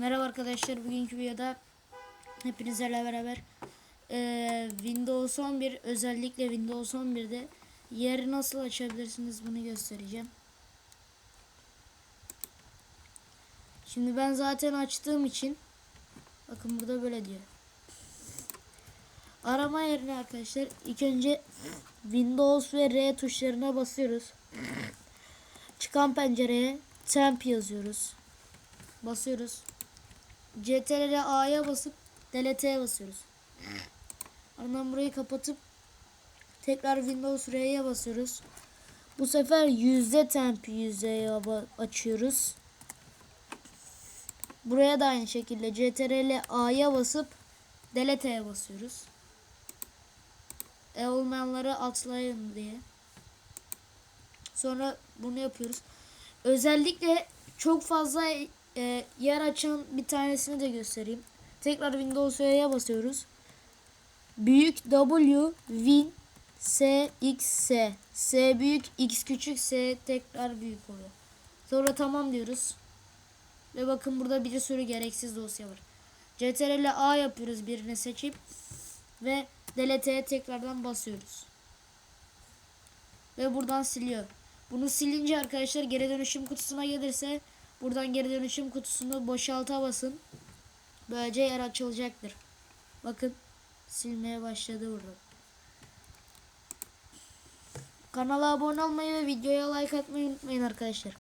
Merhaba arkadaşlar bugünkü videoda hepinizle beraber eee, Windows 11 özellikle Windows 11'de yeri nasıl açabilirsiniz bunu göstereceğim. Şimdi ben zaten açtığım için bakın burada böyle diyor. Arama yerine arkadaşlar ilk önce Windows ve R tuşlarına basıyoruz. Çıkan pencereye temp yazıyoruz. Basıyoruz. CTRL A'ya basıp delete'ye basıyoruz. Ardından burayı kapatıp tekrar Windows R'ye basıyoruz. Bu sefer yüzde temp yüzdeye açıyoruz. Buraya da aynı şekilde CTRL A'ya basıp delete'ye basıyoruz. E olmayanları atlayın diye. Sonra bunu yapıyoruz. Özellikle çok fazla e, yer açan bir tanesini de göstereyim. Tekrar Windows Y'ye basıyoruz. Büyük W Win S X S. S büyük X küçük S tekrar büyük oluyor. Sonra tamam diyoruz. Ve bakın burada bir sürü gereksiz dosya var. CTRL A yapıyoruz birini seçip ve delete'ye tekrardan basıyoruz. Ve buradan siliyor. Bunu silince arkadaşlar geri dönüşüm kutusuna gelirse buradan geri dönüşüm kutusunu boşalta basın. Böylece yer açılacaktır. Bakın silmeye başladı burada. Kanala abone olmayı ve videoya like atmayı unutmayın arkadaşlar.